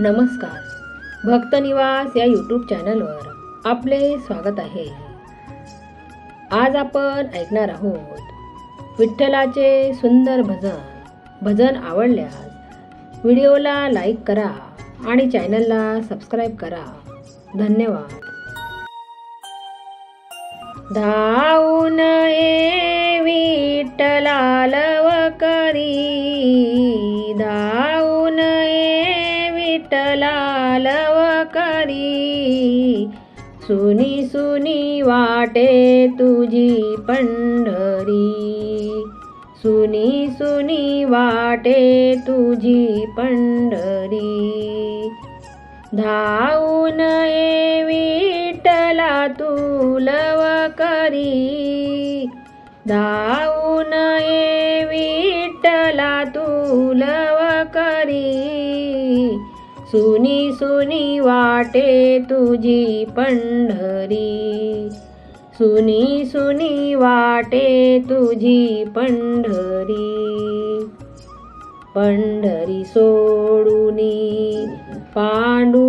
नमस्कार. भक्तनिवास या यूट्यूब चॅनलवर आपले स्वागत आहे. आज आपण ऐकणार आहोत विठ्ठलाचे सुंदर भजन. भजन आवडल्यास व्हिडिओला लाईक करा आणि चॅनलला सबस्क्राईब करा. धन्यवाद. धावून ए विठ्ठला लव करी विठ्ठला करी सुनी सुनी वाटे तुझी पंढरी. सुनी सुनी वाटे तुझी पंढरी. धावून ये विठला तू लव करी धावून ये विठला तू लव करी सुनी सुनी वाटे तुझी पंढरी. सुनी सुनी वाटे तुझी पंढरी. पंढरी सोडूनी पांडू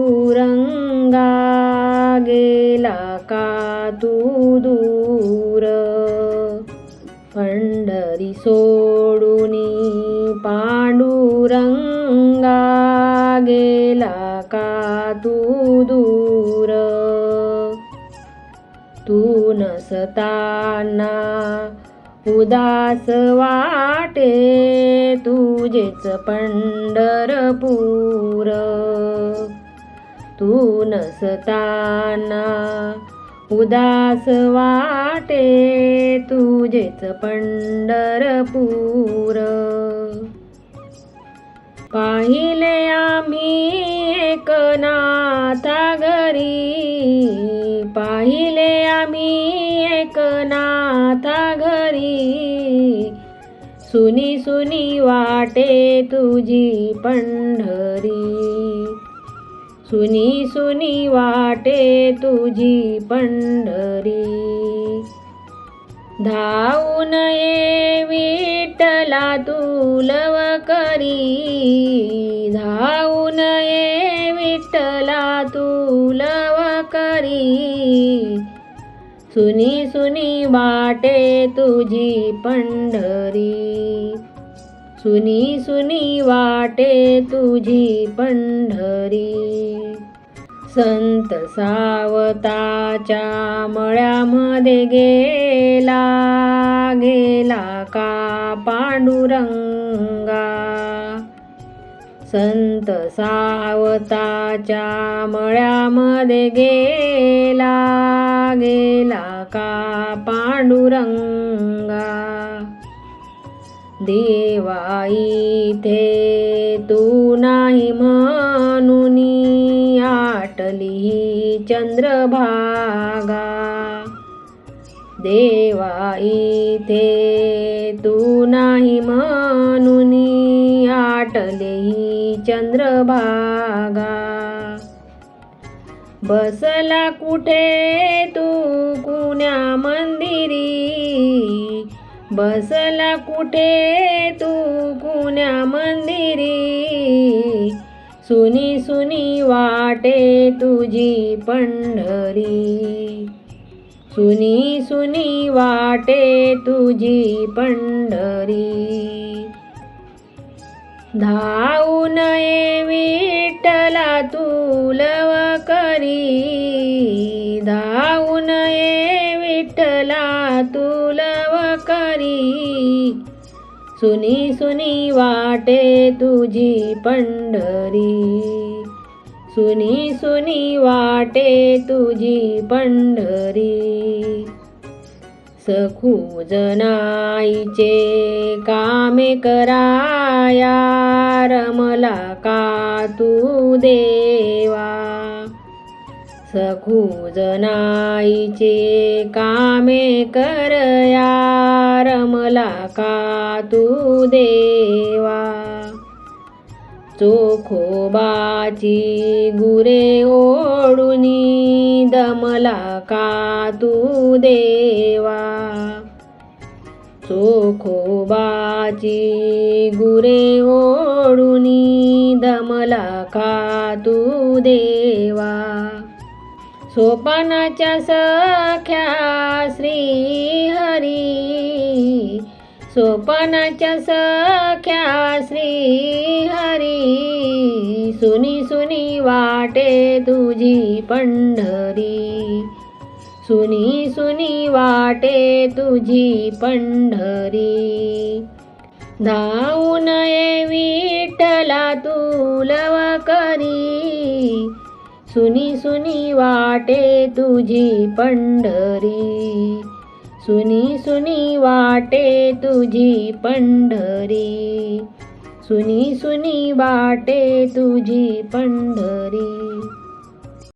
तू दूर. तू नसताना उदास वाटे तुझेच पंढरपूर. तू नसताना उदास वाटे तुझेच पंढरपूर. पाहिले आम्ही एकनाथा घरी पाहिले आम्ही एकनाथा घरी सुनी सुनी वाटे तुझी पंढरी. सुनी सुनी वाटे तुझी पंढरी. धावून ये विठला तुलव करी धावून ये मला तू लव करी सुनी सुनी वाटे तुझी पंढरी. सुनी सुनी वाटे तुझी पंढरी. संत सावताच्या मळ्यामध्ये गेला गेला का पांडुरंगा? संत सावताच्या मळ्यामध्ये गेला गेला का पांडुरंगा? देवाई थे तू नाही म्हणून आटली चंद्रभागा. देवाई थे तू नाही म्हणून आटली चंद्रभागा. बसला कुठे तू? कुण्या मंदिरी? बसला कुठे तू? कुण्या मंदिरी? सुनी सुनी वाटे तुझी पंढरी. सुनी सुनी वाटे तुझी पंढरी. धावून ये विठ्ठला तू करी. धावून ये विठ्ठला तुलव करी. सुनी सुनी वाटे तुझी पंढरी. सुनी सुनी वाटे तुझी पंढरी. सखूजनाईचे कामे कराया रमला का तू देवा? सखूजनाईचे कामे करया रमला का तू देवा? चोखोबाची गुरे ओढुनी दमला का तू देवा सोखोबाची गुरे ओढुनी दमला का तू देवा सोपानाच्या सख्या श्रीहरी सोपानाच्या सख्या श्रीहरी सुनी सुनी वाटे तुझी पंढरी. सुनी सुनी वाटे तुझी पंढरी. धावून ये विठ्ठला तू लव करी. सुनी सुनी वाटे तुझी पंढरी. सुनी सुनी वाटे तुझी पंढरी. सुनी सुनी वाटे तुझी पंढरी.